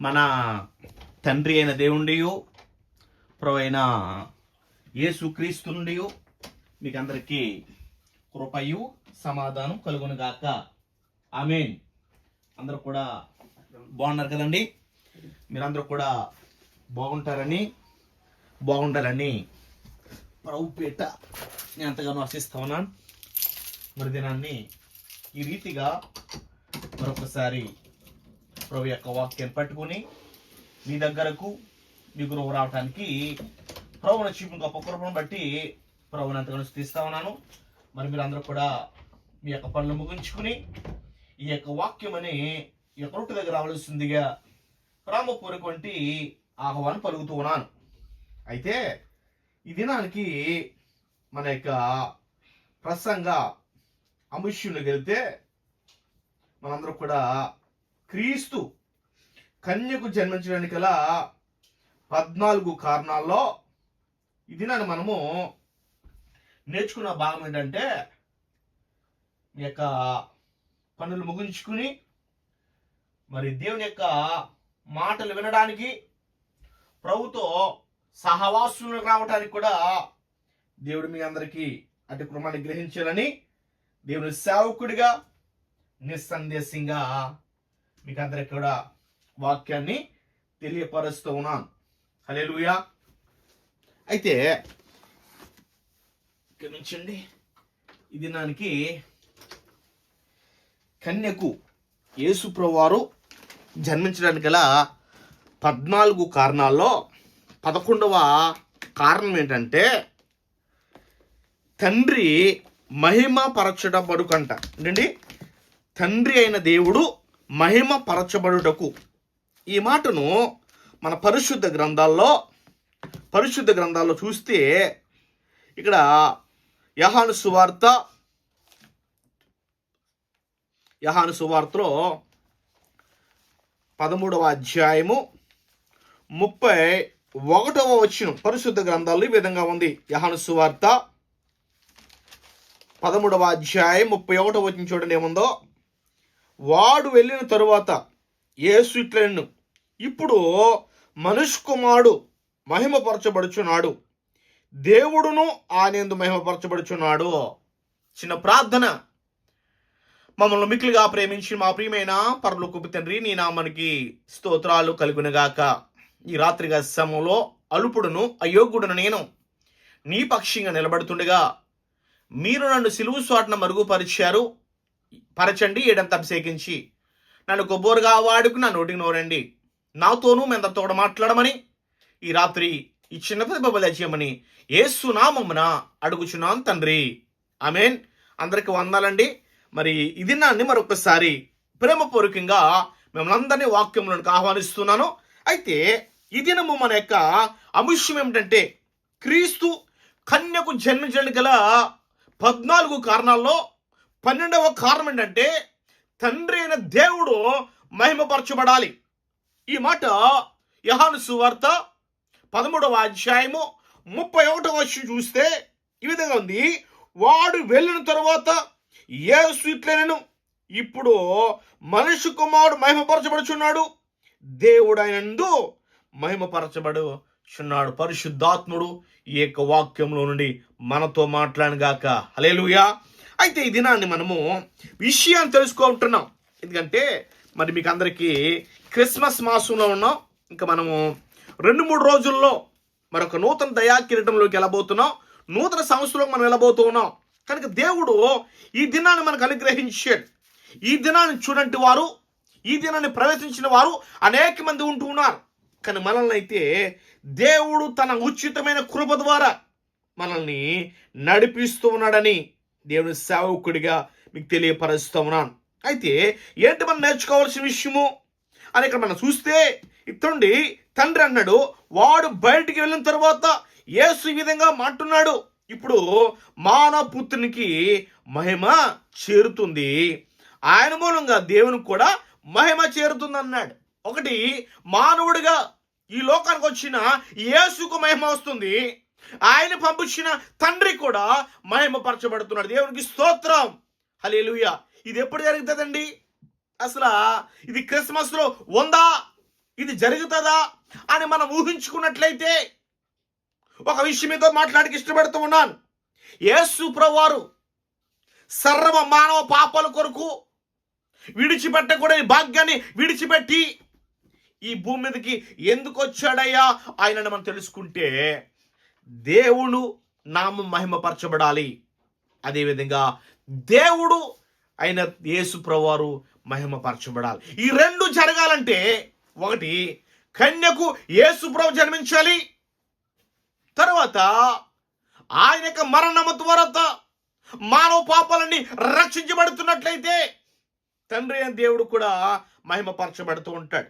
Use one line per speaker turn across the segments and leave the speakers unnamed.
మన తండ్రి అయిన దేవుండియు ప్రభు అయిన మీకు అందరికీ కృపయు సమాధానం కలుగును గాక. ఆమెన్. అందరూ కూడా బాగున్నారు కదండి? మీరందరూ కూడా బాగుంటారని బాగుంటారని ప్రభుపేట నేను ఎంతగానో ఆశిస్తా ఉన్నాను. మరి దినాన్ని ఈ రీతిగా మరొకసారి ప్రభు యొక్క వాక్యం పట్టుకుని మీ దగ్గరకు మీ గురువు రావడానికి ప్రభుని చూపిన గొప్ప కృపను బట్టి ప్రభుని ఎంతగానో తీస్తా ఉన్నాను. మరి మీరు అందరూ కూడా మీ యొక్క పనులు ముగించుకుని ఈ యొక్క వాక్యం అని ఈ యొక్క రొట్టె దగ్గర రావాల్సిందిగా రామపూరకొంటి ఆహ్వానం పలుకుతూ ఉన్నాను. అయితే ఈ దినానికి మన యొక్క ప్రసంగ అంశంలోకి వెళ్తే మనందరూ కూడా క్రీస్తు కన్యకు జన్మించడానికి గల పద్నాలుగు కారణాల్లో ఇది నన్ను మనము నేర్చుకున్న భాగం ఏంటంటే మీ యొక్క పనులు ముగించుకుని మరి దేవుని యొక్క మాటలు వినడానికి ప్రభుతో సహవాసులకు రావడానికి కూడా దేవుడు మీ అందరికీ అటు కృమాన్ని గ్రహించాలని దేవుని సేవకుడిగా నిస్సందేశంగా మీకు అందరికి కూడా వాక్యాన్ని తెలియపరుస్తూ ఉన్నాను. హలేలుయా అయితే ఇక్కడ నుంచండి. ఈ దినానికి కన్యకు యేసుప్రవారు జన్మించడానికి గల పద్నాలుగు కారణాల్లో పదకొండవ కారణం ఏంటంటే తండ్రి మహిమ పరచబడుకంట ఏంటండి? తండ్రి అయిన దేవుడు మహిమ పరచబడుటకు ఈ మాటను మన పరిశుద్ధ గ్రంథాల్లో పరిశుద్ధ గ్రంథాల్లో చూస్తే ఇక్కడ యహాను సువార్త యహాను సువార్తలో పదమూడవ అధ్యాయము ముప్పై ఒకటవ వచ్చిన పరిశుద్ధ గ్రంథాలు ఈ విధంగా ఉంది. యహాను సువార్త పదమూడవ అధ్యాయం ముప్పై ఒకటవ వచ్చిన చూడండి ఏముందో. వాడు వెళ్ళిన తరువాత యేసు ఇట్లను ఇప్పుడు మనుష్ కుమారుడు మహిమపరచబడుచున్నాడు. దేవుడును ఆనేందు మహిమపరచబడుచున్నాడు. చిన్న ప్రార్థన. మమ్మల్ని మిక్కులుగా ప్రేమించి మా ప్రియమైన పరలోకపు తండ్రి నీ నామనికి స్తోత్రాలు కలుగునగాక. ఈ రాత్రిగా సమయంలో అలుపుడును అయోగ్యుడును నేను నీ పక్షంగా నిలబడుతుండగా మీరు నన్ను సిలువు స్వాటన మరుగుపరిచారు. పరచండి ఏడంత అభిషేకించి నన్ను కొబ్బోరుగా వాడుకు నా నోటికి నోరండి. నాతోనూ మెందరితో తోడ మాట్లాడమని ఈ రాత్రి ఈ చిన్న ప్రతిభ చేయమని ఏసునామమున అడుగుచున్నాను తండ్రి. ఆమెన్. అందరికి వందాలండి. మరి ఇది నాన్ని మరొకసారి ప్రేమపూర్వకంగా మిమ్మల్ని అందరినీ వాక్యంలోనికి ఆహ్వానిస్తున్నాను. అయితే ఈ దినము మన యొక్క అంశం ఏమిటంటే క్రీస్తు కన్యకు జన్మించడానికి గల పద్నాలుగు కారణాల్లో పన్నెండవ కారణం ఏంటంటే తండ్రి అయిన దేవుడు మహిమపరచబడాలి. ఈ మాట యహాను సువార్త పదమూడవ అధ్యాయము ముప్పై ఒకటవ వచ్చి చూస్తే ఈ విధంగా ఉంది. వాడు వెళ్ళిన తర్వాత ఏ స్వీట్లేనను ఇప్పుడు మనిషి కుమారుడు మహిమపరచబడుచున్నాడు. దేవుడు ఆయనందు మహిమపరచబడుచున్నాడు. పరిశుద్ధాత్ముడు ఈ యొక్క వాక్యంలో నుండి మనతో మాట్లాడగాక హలేలుయా అయితే ఈ దినాన్ని మనము విషయాన్ని తెలుసుకుంటున్నాం ఎందుకంటే మరి మీకు అందరికీ క్రిస్మస్ మాసంలో ఉన్నాం. ఇంకా మనము రెండు మూడు రోజుల్లో మరొక నూతన దయా కిరీటంలోకి వెళ్ళబోతున్నాం. నూతన సంవత్సరంలోకి మనం వెళ్ళబోతూ ఉన్నాం. కనుక దేవుడు ఈ దినాన్ని మనకు అనుగ్రహించాడు. ఈ దినాన్ని చూడండి వారు. ఈ దినాన్ని ప్రవేశించిన వారు అనేక మంది ఉంటూ ఉన్నారు. కానీ మనల్ని అయితే దేవుడు తన ఉచితమైన కృప ద్వారా మనల్ని నడిపిస్తూ ఉన్నాడని దేవుని సేవకుడిగా మీకు తెలియపరుస్తూ ఉన్నాను అయితే ఏంటి మనం నేర్చుకోవాల్సిన విషయము? అని ఇక్కడ మనం చూస్తే ఇతండి తండ్రి అన్నాడు వాడు బయటికి వెళ్ళిన తర్వాత యేసు ఈ విధంగా మాట్లాడు ఇప్పుడు మానపుత్రునికి మహిమ చేరుతుంది. ఆయన మూలంగా దేవునికి కూడా మహిమ చేరుతుంది అన్నాడు. ఒకటి మానవుడిగా ఈ లోకానికి వచ్చిన యేసుకు మహిమ వస్తుంది. ఆయన పంపించిన తండ్రి కూడా మహిమపరచబడుతున్నాడు. దేవునికి స్తోత్రం. హలేలుయ ఇది ఎప్పుడు జరుగుతుందండి? అసలు ఇది క్రిస్మస్లో ఉందా? ఇది జరుగుతుందా? అని మనం ఊహించుకున్నట్లయితే ఒక విషయం మీతో మాట్లాడికి ఇష్టపడుతూ ఉన్నాను. యేసు ప్రవారు సర్వ మానవ పాపాల కొరకు విడిచిపెట్టకూడని భాగ్యాన్ని విడిచిపెట్టి ఈ భూమి మీదకి ఎందుకు వచ్చాడయ్యా? ఆయనను మనం తెలుసుకుంటే దేవుడు నామం మహిమపరచబడాలి. అదేవిధంగా దేవుడు అయిన యేసు ప్రవారు మహిమపరచబడాలి. ఈ రెండు జరగాలంటే ఒకటి కన్యకు యేసు ప్రభు జన్మించాలి. తర్వాత ఆయన యొక్క మరణము ద్వారా మానవ పాపాలన్నీ రక్షించబడుతున్నట్లయితే తండ్రి అయిన దేవుడు కూడా మహిమపరచబడుతూ ఉంటాడు.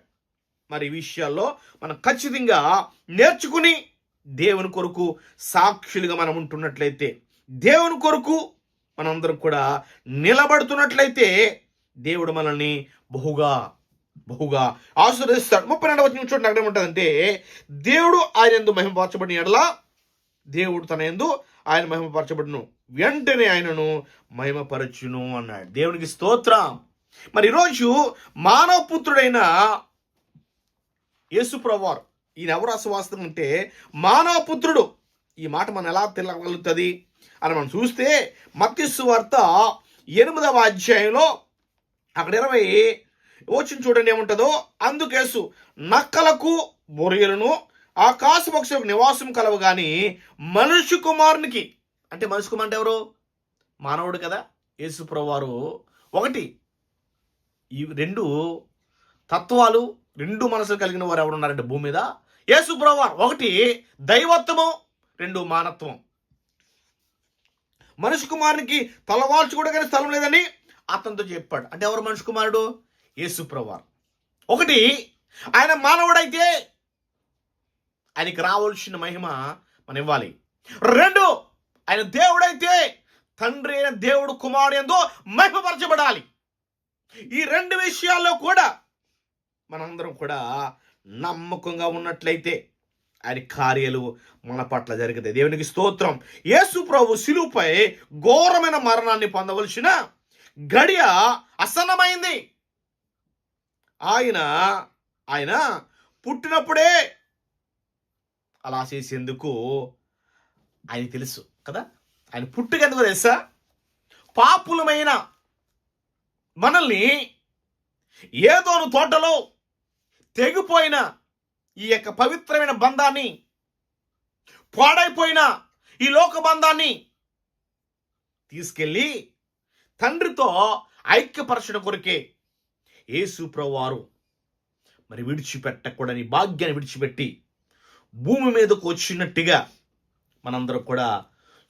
మరి ఈ విషయాల్లో మనం ఖచ్చితంగా నేర్చుకుని దేవుని కొరకు సాక్షులుగా మనం ఉంటున్నట్లయితే దేవుని కొరకు మనందరం కూడా నిలబడుతున్నట్లయితే దేవుడు మనల్ని బహుగా బహుగా ఆశీర్వదిస్తాడు. ముప్పై రెండవ వచ్చిన అక్కడ ఏముంటుందంటే దేవుడు ఆయన ఎందు మహిమపరచబడిన ఎడలా దేవుడు తన ఎందు ఆయన మహిమపరచబడును. వెంటనే ఆయనను మహిమపరచును అన్నాడు. దేవునికి స్తోత్రం. మరి ఈరోజు మానవ పుత్రుడైన యేసుప్రవారు ఈ నవరాశి వాస్తవం అంటే మానవ పుత్రుడు ఈ మాట మనం ఎలా తెలగలుగుతుంది అని మనం చూస్తే మత్స్సు వార్త ఎనిమిదవ అధ్యాయంలో అక్కడ ఇరవై వచ్చిన చూడండి ఏముంటుందో? అందుకేసు నక్కలకు బొరియలను ఆకాశ నివాసం కలవు కానీ మనుష్య కుమారునికి. అంటే మనుష్య కుమార్ అంటే ఎవరు? మానవుడు కదా. యేసుప్రభు వారు ఒకటి ఈ రెండు తత్వాలు రెండు మనసులు కలిగిన వారు ఎవరున్నారంటే భూమి మీద? యేసు ప్రభువారు ఒకటి దైవత్వము రెండు మానత్వం. మనిషి కుమారునికి తలవాల్చుకోవడం కానీ స్థలం లేదని అతనితో చెప్పాడు. అంటే ఎవరు మనిషి కుమారుడు? యేసుప్రవారు ఒకటి ఆయన మానవుడైతే ఆయనకి రావాల్సిన మహిమ మనం ఇవ్వాలి. రెండు ఆయన దేవుడైతే తండ్రి అయిన దేవుడు కుమారుడు ఎంతో మహిమపరచబడాలి. ఈ రెండు విషయాల్లో కూడా మనందరం కూడా నమ్మకంగా ఉన్నట్లయితే ఆయన కార్యాలు మన పట్ల జరుగుతాయి దేవునికి స్తోత్రం. యేసు ప్రభు శిలువుపై ఘోరమైన మరణాన్ని పొందవలసిన గడియ అసన్నమైంది ఆయన ఆయన పుట్టినప్పుడే అలా చేసేందుకు ఆయన తెలుసు కదా? ఆయన పుట్టుకెందుకు తెలుసా? పాపులమైన మనల్ని ఏదోను తోటలో తెగిపోయిన ఈ యొక్క పవిత్రమైన బంధాన్ని పాడైపోయిన ఈ లోక బంధాన్ని తీసుకెళ్ళి తండ్రితో ఐక్యపరచడం కొరికే యేసు ప్రభువారు మరి విడిచిపెట్టకూడని భాగ్యాన్ని విడిచిపెట్టి భూమి మీదకు వచ్చినట్టుగా మనందరం కూడా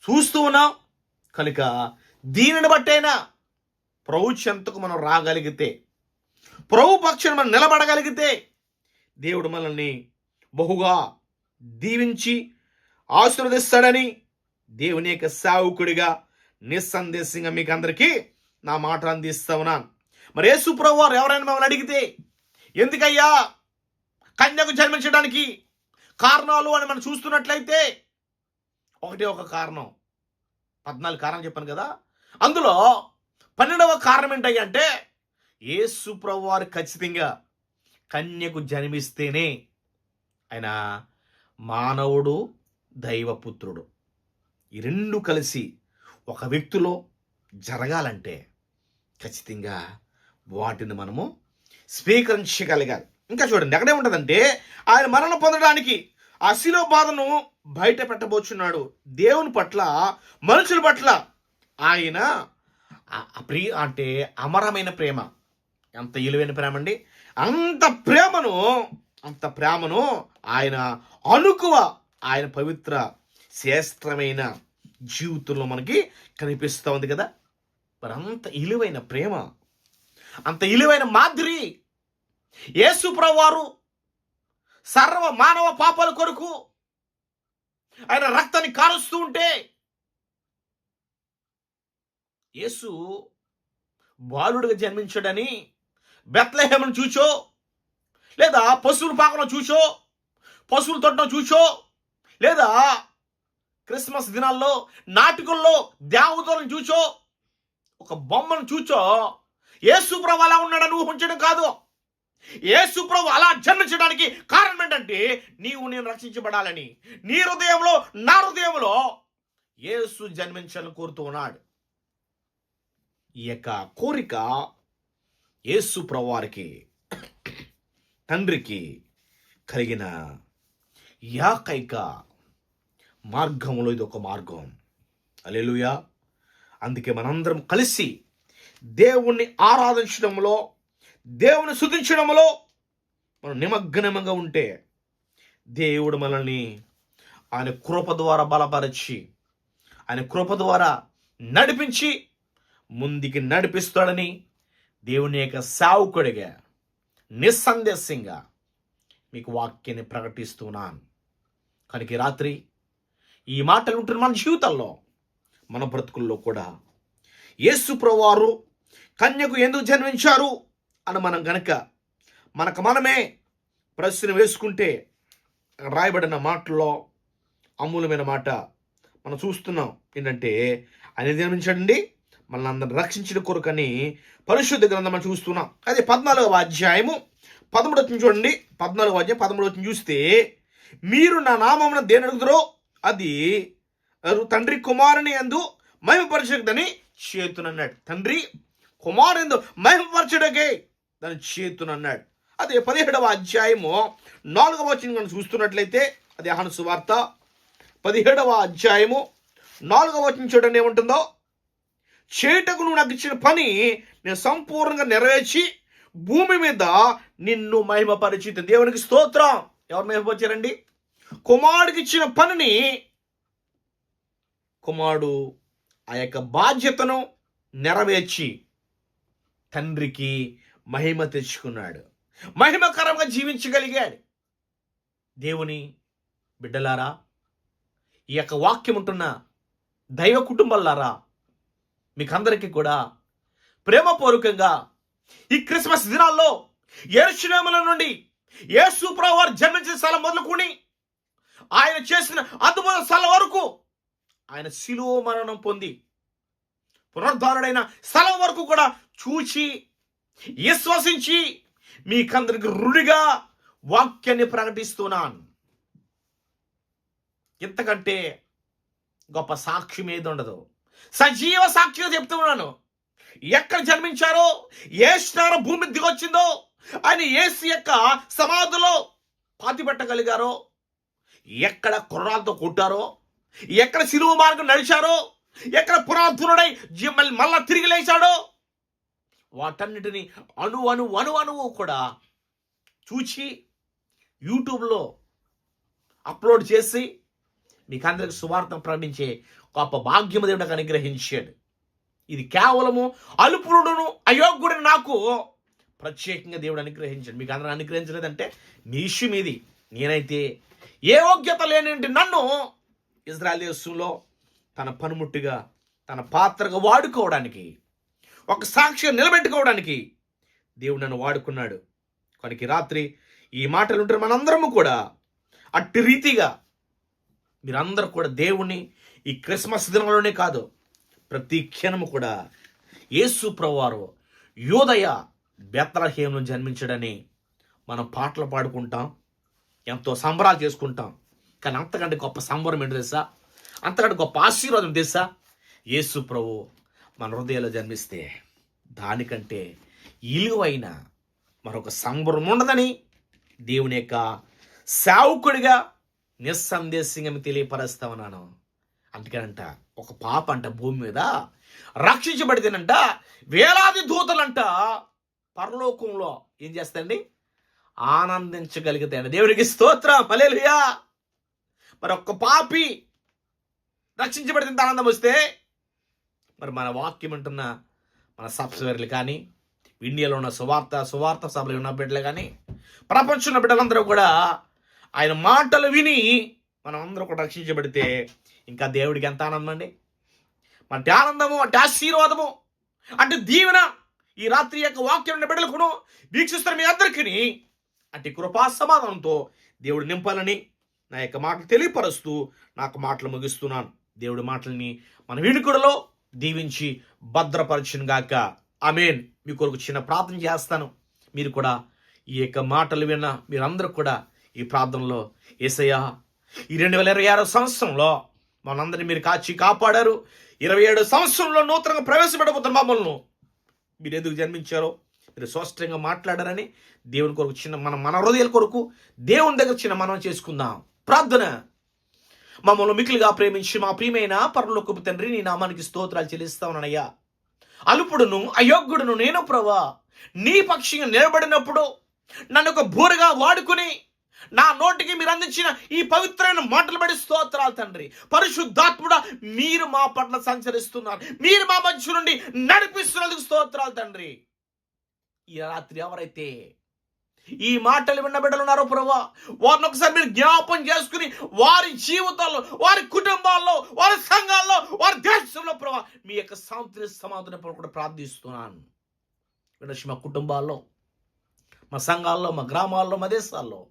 చూస్తూ ఉన్నాం. కనుక దీనిని బట్టైనా ప్రభు చెంతకు మనం రాగలిగితే ప్రభు పక్షాన్ని మనం నిలబడగలిగితే దేవుడు మనల్ని బహుగా దీవించి ఆశీర్వదిస్తాడని దేవుని యొక్క సావుకుడిగా నిస్సందేశంగా మీకు అందరికీ నా మాట అందిస్తా ఉన్నాను. మరి యేసు వారు ఎవరైనా మమ్మల్ని అడిగితే ఎందుకయ్యా కన్యకు జన్మించడానికి కారణాలు? అని మనం చూస్తున్నట్లయితే ఒకటే ఒక కారణం. పద్నాలుగు కారణం చెప్పాను కదా. అందులో పన్నెండవ కారణం ఏంటంటే అంటే యేసు ప్రభు వారు ఖచ్చితంగా కన్యకు జన్మిస్తేనే ఆయన మానవుడు దైవపుత్రుడు. ఈ రెండు కలిసి ఒక వ్యక్తిలో జరగాలంటే ఖచ్చితంగా వాటిని మనము స్వీకరించగలగాలి. ఇంకా చూడండి అక్కడే ఉంటుందంటే ఆయన మరణం పొందడానికి ఆ శిలో బాధను బయట పెట్టబోచున్నాడు. దేవుని పట్ల మనుషుల పట్ల ఆయన ప్రియ అంటే అమరమైన ప్రేమ. ఎంత ఇలువైన ప్రేమ అండి? అంత ప్రేమను అంత ప్రేమను ఆయన అనుకువ ఆయన పవిత్ర శ్రేష్టమైన జీవితంలో మనకి కనిపిస్తూ ఉంది కదా. మరి అంత ఇలువైన ప్రేమ అంత ఇలువైన మాదిరి యేసుప్రవారు సర్వ మానవ పాపాల కొరకు ఆయన రక్తాన్ని కారుస్తూ ఉంటే యేసు బాలుడిగా జన్మించడని బెత్లహేమను చూచో లేదా పశువుల పాకను చూచో పశువుల తొట్టను చూచో లేదా క్రిస్మస్ దినాల్లో నాటికల్లో దేవతలను చూచో ఒక బొమ్మను చూచో ఏ సుప్రభు అలా ఉన్నాడని ఊహించడం కాదు. ఏ సుప్రభు అలా జన్మించడానికి కారణం ఏంటంటే నీవు నేను రక్షించబడాలని. నీ హృదయంలో నా హృదయంలో యేసు జన్మించాలని కోరుతూ ఉన్నాడు. ఈ యొక్క కోరిక యేసు ప్రవారికి తండ్రికి కలిగిన యాకైక మార్గంలో ఇది ఒక మార్గం. అలెలుయా అందుకే మనందరం కలిసి దేవుణ్ణి ఆరాధించడంలో దేవుని శుద్ధించడంలో మనం నిమగ్నమంగా ఉంటే దేవుడు మనల్ని ఆయన కృప ద్వారా బలపరిచి ఆయన కృప ద్వారా నడిపించి ముందుకి నడిపిస్తాడని దేవుని యొక్క సేవకుడిగా నిస్సందేశంగా మీకు వాక్యాన్ని ప్రకటిస్తున్నాను. కనుక రాత్రి ఈ మాటలు ఉంటున్న మన జీవితాల్లో మన బ్రతుకుల్లో కూడా యేసు ప్రవారు కన్యకు ఎందుకు జన్మించారు అని మనం గనక మనకు మనమే ప్రశ్న వేసుకుంటే రాయబడిన మాటల్లో అమూలమైన మాట మనం చూస్తున్నాం. ఏంటంటే ఆయన జన్మించండి మనల్ని అందరిని రక్షించిన కొరకని పరిశుద్ధ గ్రంథం చూస్తున్నాం. అదే పద్నాలుగవ అధ్యాయము. పదమూడు వచ్చిన చూడండి. పద్నాలుగవ అధ్యాయం పదమూడు వచ్చిన చూస్తే మీరు నా నామమున దేని అడుగుతారో అది తండ్రి కుమారుని ఎందు మహిమపరచదని చేతునన్నాడు. తండ్రి కుమారుని ఎందు మహిమపరచడకే దాని చేతునన్నాడు. అదే పదిహేడవ అధ్యాయము. నాలుగవ వచ్చిన మనం చూస్తున్నట్లయితే అది అహను సువార్త. పదిహేడవ అధ్యాయము. నాలుగవ వచ్చిన చూడండి ఏముంటుందో. చేయటకు నువ్వు నాకు ఇచ్చిన పని నేను సంపూర్ణంగా నెరవేర్చి భూమి మీద నిన్ను మహిమపరిచిత దేవునికి స్తోత్రం. ఎవరు మహిమపరిచారండి? కుమారుడికి ఇచ్చిన పనిని కుమారుడు ఆ యొక్క బాధ్యతను నెరవేర్చి తండ్రికి మహిమ తెచ్చుకున్నాడు. మహిమకరంగా జీవించగలిగాడు. దేవుని బిడ్డలారా ఈ యొక్క వాక్యం ఉంటున్న దైవ కుటుంబాలారా మీకందరికీ కూడా ప్రేమపూర్వకంగా ఈ క్రిస్మస్ దినాల్లో ఎరుషులేముల నుండి ఏ ప్రభు వారు జన్మించిన స్థలం మొదలుకొని ఆయన చేసిన అద్భుత స్థలం వరకు ఆయన శిలువ మరణం పొంది పునరుద్ధారుడైన స్థలం వరకు కూడా చూచి విశ్వసించి మీకందరికి రుడిగా వాక్యాన్ని ప్రకటిస్తున్నాను. ఇంతకంటే గొప్ప సాక్ష్యం ఏది ఉండదు సజీవ సాక్షిగా చెప్తున్నాను. ఎక్కడ జన్మించారో ఏ స్నానం భూమి దిగొచ్చిందో ఆయన ఏసు యొక్క సమాధిలో పాతి పెట్టగలిగారో ఎక్కడ కుర్రాలతో కొట్టారో ఎక్కడ సిలువ మార్గం నడిచారో ఎక్కడ పురాతునుడై మళ్ళీ మళ్ళా తిరిగి లేచాడో వాటన్నిటిని అణు అణు అణు అణువు కూడా చూచి యూట్యూబ్లో అప్లోడ్ చేసి మీకు అందరికి సువార్త ప్రకటించే గొప్ప భాగ్యము దేవుడు నాకు అనుగ్రహించాడు. ఇది కేవలము అల్పురుడును అయోగ్యుడిని నాకు ప్రత్యేకంగా దేవుడు అనుగ్రహించాడు. మీకు అందరూ అనుగ్రహించలేదంటే నీ ఇష్యూ మీది. నేనైతే ఏ యోగ్యత లేనింటి నన్ను ఇజ్రాయల్ దేశంలో తన పనిముట్టుగా తన పాత్రగా వాడుకోవడానికి ఒక సాక్షిగా నిలబెట్టుకోవడానికి దేవుడు నన్ను వాడుకున్నాడు. కనుక రాత్రి ఈ మాటలు ఉంటారు మనందరము కూడా అట్టి రీతిగా మీరందరూ కూడా దేవుణ్ణి ఈ క్రిస్మస్ దినంలోనే కాదు ప్రతి క్షణము కూడా యేసు ప్రభువారు యోదయ బెత్తలహేమును జన్మించడని మనం పాటలు పాడుకుంటాం ఎంతో సంబరాలు చేసుకుంటాం. కానీ అంతకంటే గొప్ప సంబరం ఏంటో తెలుసా? అంతకంటే గొప్ప ఆశీర్వాదం తెలుసా? యేసు ప్రభు మన హృదయంలో జన్మిస్తే దానికంటే ఇలువైన మరొక సంబరం ఉండదని దేవుని యొక్క సేవకుడిగా నిస్సందేశంగా తెలియపరుస్తామన్నాను తెలియపరుస్తా ఉన్నాను. అందుకనంట ఒక పాప అంట భూమి మీద రక్షించబడితేనంట వేలాది దూతలంట పరలోకంలో. ఏం చేస్తండి ఆనందించగలిగితే దేవునికి స్తోత్రం. మలేలుయా మరి ఒక్క పాపి రక్షించబడితే ఆనందం వస్తే మరి మన వాక్యం అంటున్న మన సబ్స్క్రైబర్లు కానీ ఇండియాలో ఉన్న సువార్త సువార్త సభలు ఉన్న బిడ్డలు కానీ ప్రపంచంలో ఉన్న బిడ్డలందరూ కూడా ఆయన మాటలు విని మనం అందరూ కూడా రక్షించబడితే ఇంకా దేవుడికి ఎంత ఆనందం అండి? అంటే ఆనందము అంటే ఆశీర్వాదము అంటే దీవెన ఈ రాత్రి యొక్క వాక్యం బిడ్డలకును వీక్షిస్తున్న మీ అందరికీ అంటే కృపా సమాధానంతో దేవుడు నింపాలని నా యొక్క మాటలు తెలియపరుస్తూ నాకు మాటలు ముగిస్తున్నాను. దేవుడి మాటల్ని మన వినుకుడలో దీవించి భద్రపరచును గాక ఆమెన్. మీ కొరకు చిన్న ప్రార్థన చేస్తాను. మీరు కూడా ఈ యొక్క మాటలు విన్న మీరందరూ కూడా ఈ ప్రార్థనలో ఏసయ్యా ఈ రెండు వేల ఇరవై ఆరో సంవత్సరంలో మనందరినీ మీరు కాచి కాపాడారు. ఇరవై ఏడు సంవత్సరంలో నూతనంగా ప్రవేశపెట్టబోతున్న మమ్మల్ని మీరు ఎందుకు జన్మించారో మీరు స్పష్టంగా మాట్లాడారని దేవుని కొరకు చిన్న మన మన హృదయాల కొరకు దేవుని దగ్గర చిన్న మనం చేసుకుందాం. ప్రార్థన. మమ్మల్ని మికిలిగా ప్రేమించి మా ప్రియమైన పరలోకపు తండ్రి నీ నామానికి స్తోత్రాలు చెల్లిస్తావునయ్యా అల్పుడును అయోగ్యుడును నేను ప్రభా. నీ పక్షంగా నిలబడినప్పుడు నన్ను ఒక బూరగా వాడుకుని నా నోటికి మీరు అందించిన ఈ పవిత్రమైన మాటలు పడి స్తోత్రాలు తండ్రి. పరిశుద్ధాత్ముడ మీరు మా పట్ల సంచరిస్తున్నారు. మీరు మా మధ్య నుండి నడిపిస్తున్నందుకు స్తోత్రాలు తండ్రి. ఈ రాత్రి ఎవరైతే ఈ మాటలు విన్న బిడ్డలు ఉన్నారో ప్రభా వారిని ఒకసారి మీరు జ్ఞాపం చేసుకుని వారి జీవితాల్లో వారి కుటుంబాల్లో వారి సంఘాల్లో వారి దేశంలో ప్రభా మీ యొక్క శాంతిని సమాధానం కూడా ప్రార్థిస్తున్నాను. వినొచ్చి మా కుటుంబాల్లో మా సంఘాల్లో మా గ్రామాల్లో మా దేశాల్లో.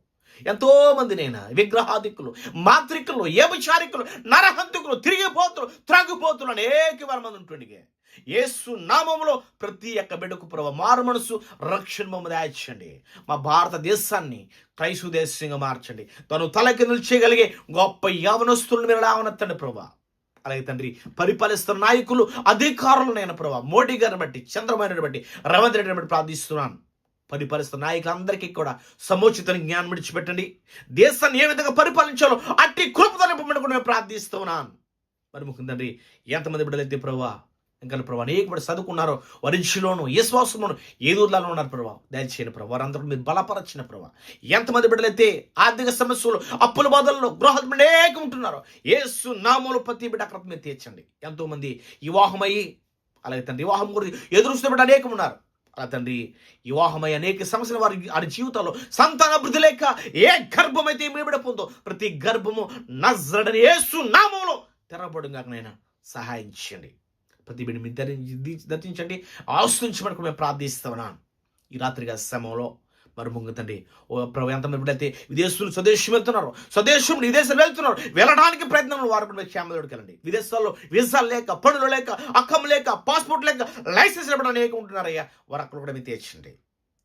ఎంతో మంది నేను విగ్రహాదికులు మాంత్రికులు ఏపచారికులు నరహంతుకులు తిరిగిపోతులు త్రాగిపోతులు అనేక వేల మంది ఉంటుండే యేసు నామములో ప్రతి ఒక్క బిడ్డకు ప్రభు మారు మనసు రక్షణ మమ్మల్ని దాయించండి. మా భారతదేశాన్ని క్రైస్తవ దేశంగా మార్చండి. తను తలకి నిలిచేయగలిగే గొప్ప యవనస్తులను మీరు రావనెత్తండి ప్రభా? అలాగే తండ్రి పరిపాలిస్తున్న నాయకులు అధికారులు నేను ప్రభా మోడీ గారిని బట్టి చంద్రబాబు నాయుడు బట్టి రేవంత్ రెడ్డిని బట్టి ప్రార్థిస్తున్నాను. పరిపాలిస్తున్న నాయకులందరికీ కూడా సముచిత జ్ఞానం విడిచిపెట్టండి. దేశాన్ని ఏ విధంగా పరిపాలించాలో అట్టి కృపతను కూడా మేము ప్రార్థిస్తున్నాను. మరి ముఖ్యండి ఎంతమంది బిడ్డలైతే ప్రభా ఇంకా ప్రభా అనేక మంది చదువుకున్నారో వరించిలోను విశ్వాసంలోను ఏ దూర్లలో ఉన్నారు ప్రభా. దయచేయని ప్రభా వారందరూ మీరు బలపరచిన ప్రభా. ఎంతమంది బిడ్డలైతే ఆర్థిక సమస్యలు అప్పుల బాధల్లో గృహ అనేక ఉంటున్నారో ఏసు నామూలు ప్రతి బిడ్డ అక్కడ మీరు తీర్చండి. ఎంతోమంది వివాహమయ్యి అలాగే తండ్రి వివాహం గురించి ఎదురుస్తున్న బిడ్డ అనేకం ఉన్నారు. అలా తండ్రి వివాహమై అనేక సమస్యలు వారి వారి సంతాన సంతానాభివృద్ధి లేక ఏ గర్భమైతే మీ పొందో ప్రతి గర్భము నజరడని ఏసు నామంలో తెరవబడుగా నైనా సహాయం చేయండి. ప్రతి బిడ్డ మీరు దర్శించండి. ఆశ్రయించమని మేము ప్రార్థిస్తున్నాను ఈ రాత్రిగా సమయంలో మరి ముందు తండ్రి. ఓ ప్రభు ఎంతమంది ఎప్పుడైతే విదేశీయులు స్వదేశం వెళ్తున్నారు. స్వదేశం విదేశాలు వెళ్తున్నారు. వెళ్ళడానికి ప్రయత్నం వారు కూడా క్షేమదోడికి వెళ్ళండి. విదేశాల్లో వీసాలు లేక పనులు లేక అక్కం లేక పాస్పోర్ట్ లేక లైసెన్స్ ఇవ్వడం అనేక ఉంటున్నారయ్యా. వారు అక్కడ కూడా మీరు తెచ్చండి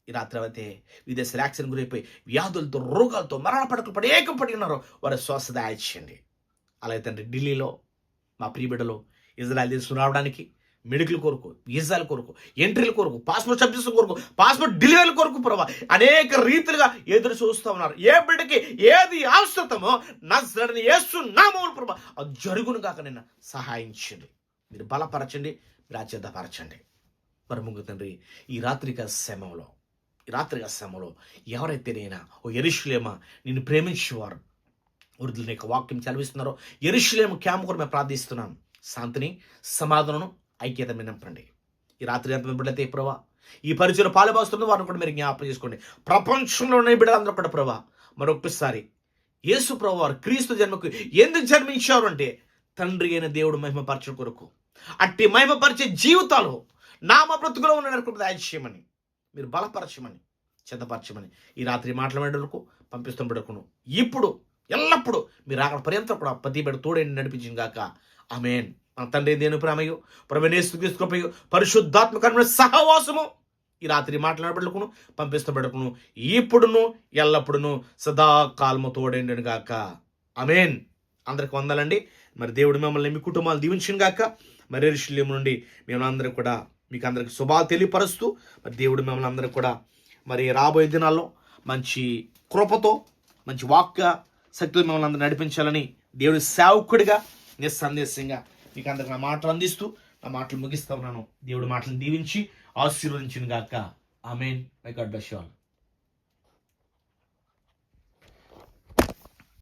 ఈ రాత్రి అయితే విదేశాల యాక్సిడెంట్ గురైపోయి వ్యాధులతో రోగాలతో మరణ పడకలు పడి ఏకం పడి ఉన్నారు. వారి స్వస్థత ఇచ్చండి అలాగే తండ్రి ఢిల్లీలో మా ప్రియబిడ్డలు ఇజ్రాయల్ తీసుకురావడానికి మెడికల్ కొరకు వీసాల కొరకు ఎంట్రీల కొరకు పాస్పోర్ట్ సబ్జెక్ట్స్ కొరకు పాస్పోర్ట్ డెలివరీల కొరకు ప్రభావ అనేక రీతిలుగా ఎదురు చూస్తూ ఉన్నారు. ఏ బిడ్డకి ఏది అవసరమో నజరని ఏసు నామములు ప్రభా అది జరుగును కాక నిన్న సహాయించండి. మీరు బలపరచండి మీరు అచేతపరచండి మరి ముగ్గు తండ్రి ఈ రాత్రిక శ్రమంలో ఈ రాత్రిక శ్రమలో ఎవరైతే నేనా ఓ ఎరుషులేమా నిన్ను ప్రేమించేవారు వృద్ధులు నీకు వాక్యం చదివిస్తున్నారో ఎరుషులేము క్యాంపు కూడా మేము ప్రార్థిస్తున్నాం. శాంతిని సమాధానం ఐక్యత మినంపండి. ఈ రాత్రి ఎంత బిడ్డలైతే ప్రభా. ఈ పరిచయం పాలుభాస్తున్న వారిని కూడా మీరు జ్ఞాపకం చేసుకోండి. ప్రపంచంలో ఉన్న బిడ్డలందరూ కూడా ప్రభా మరొకసారి యేసు ప్రభువారు క్రీస్తు జన్మకు ఎందుకు జన్మించారు అంటే తండ్రి అయిన దేవుడు మహిమపరచడం కొరకు. అట్టి మహిమపరిచే జీవితాలు నామ బ్రతుకులో ఉన్న దయచేయమని మీరు బలపరచమని చెందపరచమని ఈ రాత్రి మాట్లాడేందుకు పంపిస్తాం బిడ్డకును ఇప్పుడు ఎల్లప్పుడూ మీరు అక్కడ పర్యంతం కూడా ప్రతి బిడ్డ తోడేండి నడిపించింది గాక. ఆమెన్. తండ్రి దేని ప్రేమయో ప్రవీణేస్తు తీసుకుపోయో పరిశుద్ధాత్మకరమైన సహవాసము. ఈ రాత్రి మాట్లాడబడుకును పంపిస్తూ ఇప్పుడును ఎల్లప్పుడును సదాకాలము తోడేండును గాక. అమేన్ అందరికి వందాలండి. మరి దేవుడు మిమ్మల్ని మీ కుటుంబాలు దీవించిన గాక. మరి ఋషుల్యం నుండి మేము అందరూ కూడా మీకు అందరికి శుభాలు తెలియపరుస్తూ మరి దేవుడు మిమ్మల్ని అందరూ కూడా మరి రాబోయే దినాల్లో మంచి కృపతో మంచి వాక్య శక్తితో మిమ్మల్ని అందరూ నడిపించాలని దేవుడి సేవకుడిగా నిస్సందేశంగా మీకు అందరికి నా మాటలు అందిస్తూ నా మాటలు ముగిస్తా ఉన్నాను. దేవుడి మాటలను దీవించి ఆశీర్వదించిన గాక. Amen. My God bless you all